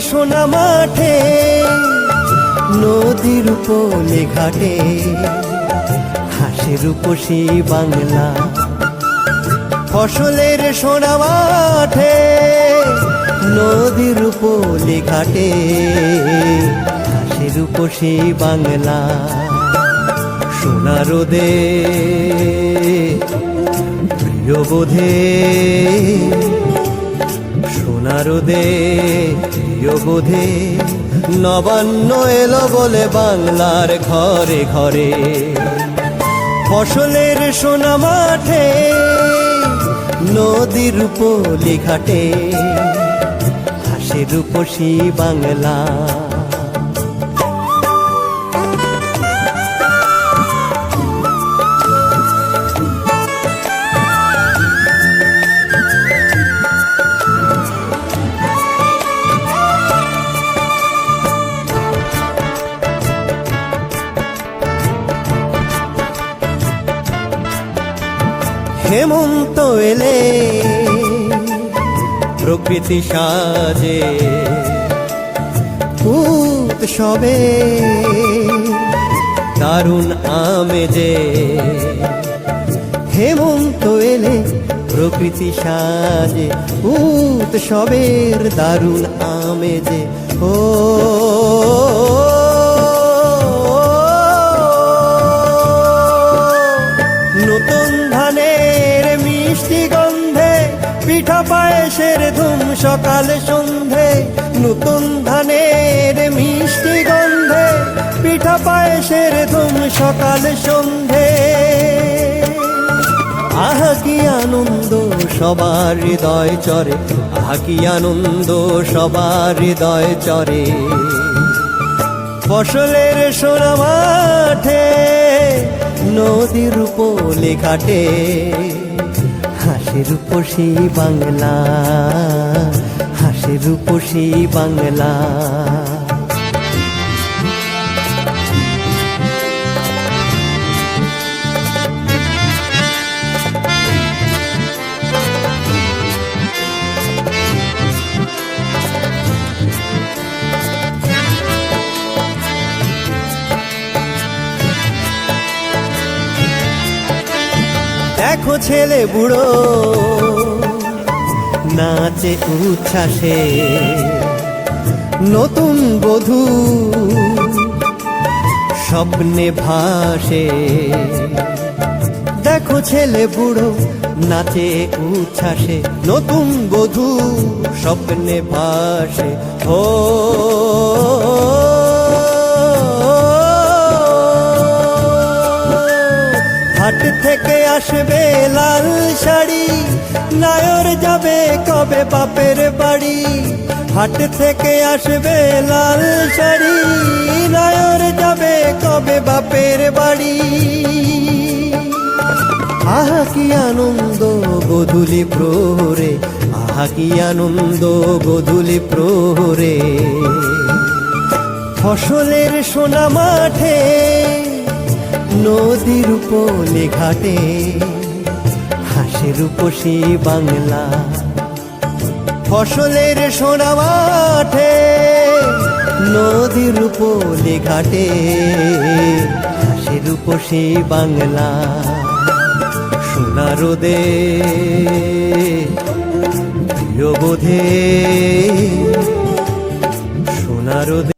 সোনা মাঠে, নদীর উপলে ঘাটে, হাসির উপসী বাংলা। ফসলের সোনা মাঠে, নদীর উপলে ঘাটে, হাসির উপসী বাংলা। সোনা রোদে, প্রিয় বোধে সোনার দে নবান্ন এলো বলে বাংলার ঘরে ঘরে। ফসলের সোনা মাঠে, নদীর উপলি ঘাটে হাসির রূপসী বাংলা। হেমন্ত এলে প্রকৃতি সাজে উৎসবে দারুণ আমেজে হেমন্ত এলে প্রকৃতি সাজে। উৎসবের দারুণ আমেজে। ও পিঠা পায়েসের ধুম সকাল সন্ধে, নতুন ধানের মিষ্টি গন্ধে, পিঠা পায়েসের ধুম সকাল সন্ধে। আহা কি আনন্দ, সবার হৃদয় চরে। আহা কি আনন্দ, সবার হৃদয় চরে। ফসলের সোনা মাঠে, নদীর উপলে ঘাটে। হাসির উপসী বাংলা হাসির উপসী বাংলা। দেখো ছেলে বুড়ো, নাচে উচ্ছ্বাসে। নতুন বধূ স্বপ্নে ভাসে। দেখো ছেলে বুড়ো, নাচে উচ্ছ্বাসে। নতুন বধূ স্বপ্নে ভাসে। ও আসবে লাল শাড়ি, নায়র যাবে কবে বাপের বাড়ি? হাট থেকে আসবে লাল শাড়ি, নায়র যাবে কবে বাপের বাড়ি? আহা কি আনন্দ গধুলি প্রহরে, আহা কি আনন্দ গধুলি প্রহরে। ফসলের সোনা মাঠে নদীর উপলে ঘাটে, হাসির উপসী বাংলা। ফসলের সোনা মাঠে, নদীর উপলে ঘাটে, হাসির উপসী বাংলা। সোনা রোদে প্রিয় বোধে, সোনা রোদে